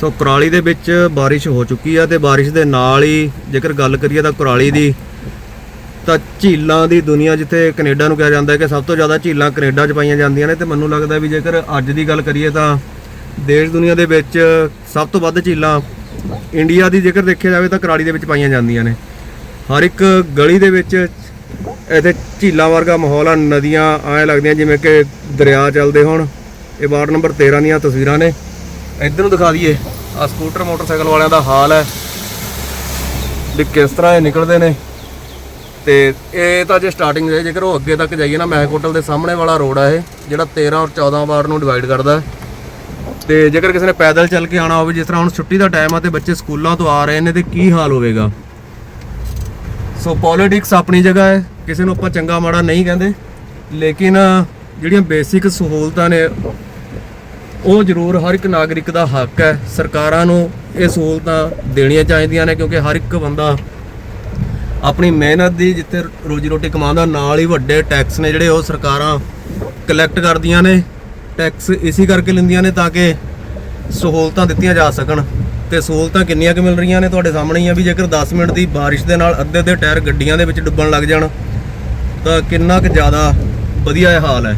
ਸੋ ਕੁਰਾਲੀ ਦੇ ਵਿੱਚ ਬਾਰਿਸ਼ ਹੋ ਚੁੱਕੀ ਆ ਤੇ ਬਾਰਿਸ਼ ਦੇ ਨਾਲ ਹੀ ਜੇਕਰ ਗੱਲ ਕਰੀਏ ਤਾਂ ਕੁਰਾਲੀ ਦੀ, ਤਾਂ ਝੀਲਾਂ ਦੀ ਦੁਨੀਆ ਜਿੱਥੇ ਕੈਨੇਡਾ ਨੂੰ ਕਿਹਾ ਜਾਂਦਾ ਹੈ ਕਿ ਸਭ ਤੋਂ ਜ਼ਿਆਦਾ ਝੀਲਾਂ ਕੈਨੇਡਾ 'ਚ ਪਾਈਆਂ ਜਾਂਦੀਆਂ ਨੇ ਤੇ ਮੈਨੂੰ ਲੱਗਦਾ ਵੀ ਜੇਕਰ ਅੱਜ ਦੀ ਗੱਲ ਕਰੀਏ ਤਾਂ ਦੇਸ਼ ਦੁਨੀਆ ਦੇ ਵਿੱਚ ਸਭ ਤੋਂ ਵੱਧ ਝੀਲਾਂ ਇੰਡੀਆ ਦੀ ਜੇਕਰ ਦੇਖਿਆ ਜਾਵੇ ਤਾਂ ਕੁਰਾਲੀ ਦੇ ਵਿੱਚ ਪਾਈਆਂ ਜਾਂਦੀਆਂ ਨੇ। ਹਰ ਇੱਕ ਗਲੀ ਦੇ ਵਿੱਚ ਇੱਥੇ ਝੀਲਾਂ ਵਰਗਾ ਮਾਹੌਲ ਆ, ਨਦੀਆਂ ਐਂ ਲੱਗਦੀਆਂ ਜਿਵੇਂ ਕਿ ਦਰਿਆ ਚੱਲਦੇ ਹੋਣ। ਇਹ ਵਾਰਡ ਨੰਬਰ 13 ਦੀਆਂ ਤਸਵੀਰਾਂ ਨੇ। ਇੱਧਰ ਨੂੰ ਦਿਖਾ ਦਈਏ। ਆ ਸਕੂਟਰ, ਮੋਟਰਸਾਈਕਲ ਵਾਲਿਆਂ ਦਾ ਹਾਲ ਹੈ। ਵੀ ਕਿਸ ਤਰ੍ਹਾਂ ਇਹ ਨਿਕਲਦੇ ਨੇ। ਤੇ ਇਹ ਤਾਂ ਜੇ ਸਟਾਰਟਿੰਗ ਹੈ ਜੇਕਰ ਉਹ ਅੱਗੇ ਤੱਕ ਜਾਈਏ ਨਾ ਮਹਿਕ ਹੋਟਲ ਦੇ ਸਾਹਮਣੇ ਵਾਲਾ ਰੋਡ ਆ ਇਹ, ਜਿਹੜਾ 13 ਔਰ 14 ਵਾਰਡ ਨੂੰ ਡਿਵਾਈਡ ਕਰਦਾ ਹੈ। ਤੇ ਜੇਕਰ ਕਿਸੇ ਨੇ ਪੈਦਲ ਚੱਲ ਕੇ ਆਣਾ ਹੋਵੇ, ਜਿਸ ਤਰ੍ਹਾਂ ਹੁਣ ਛੁੱਟੀ ਦਾ ਟਾਈਮ ਆ ਤੇ ਬੱਚੇ ਸਕੂਲਾਂ ਤੋਂ ਆ ਰਹੇ ਨੇ, ਤੇ ਕੀ ਹਾਲ ਹੋਵੇਗਾ? ਸੋ ਪੋਲਿਟਿਕਸ ਆਪਣੀ ਜਗ੍ਹਾ ਹੈ। ਕਿਸੇ ਨੂੰ ਆਪਾਂ ਚੰਗਾ ਮਾੜਾ ਨਹੀਂ ਕਹਿੰਦੇ। ਲੇਕਿਨ ਜਿਹੜੀਆਂ ਬੇਸਿਕ ਸਹੂਲਤਾਂ ਨੇ ਉਹ ਜ਼ਰੂਰ ਹਰ ਇੱਕ ਨਾਗਰਿਕ ਦਾ ਹੱਕ ਹੈ। ਸਰਕਾਰਾਂ ਨੂੰ ਇਹ ਸਹੂਲਤਾਂ ਦੇਣੀਆਂ ਚਾਹੀਦੀਆਂ ਨੇ ਕਿਉਂਕਿ ਹਰ ਇੱਕ ਬੰਦਾ ਆਪਣੀ ਮਿਹਨਤ ਦੀ ਜਿੱਥੇ ਰੋਜੀ ਰੋਟੀ ਕਮਾਉਂਦਾ, ਨਾਲ ਹੀ ਵੱਡੇ ਟੈਕਸ ਨੇ ਜਿਹੜੇ ਉਹ ਸਰਕਾਰਾਂ ਕਲੈਕਟ ਕਰਦੀਆਂ ਨੇ। ਟੈਕਸ ਇਸੇ ਕਰਕੇ ਲੈਂਦੀਆਂ ਨੇ ਤਾਂ ਕਿ ਸਹੂਲਤਾਂ ਦਿੱਤੀਆਂ ਜਾ ਸਕਣ। ਤੇ ਸਹੂਲਤਾਂ ਕਿੰਨੀਆਂ ਕੁ ਮਿਲ ਰਹੀਆਂ ਨੇ ਤੁਹਾਡੇ ਸਾਹਮਣੇ ਹੀ ਆ ਵੀ ਜੇਕਰ 10 ਮਿੰਟ ਦੀ ਬਾਰਿਸ਼ ਦੇ ਨਾਲ ਅੱਧੇ ਅੱਧੇ ਟਾਇਰ ਗੱਡੀਆਂ ਦੇ ਵਿੱਚ ਡੁੱਬਣ ਲੱਗ ਜਾਣ, ਤਾਂ ਕਿੰਨਾ ਕੁ ਜ਼ਿਆਦਾ ਵਧੀਆ ਹਾਲ ਹੈ।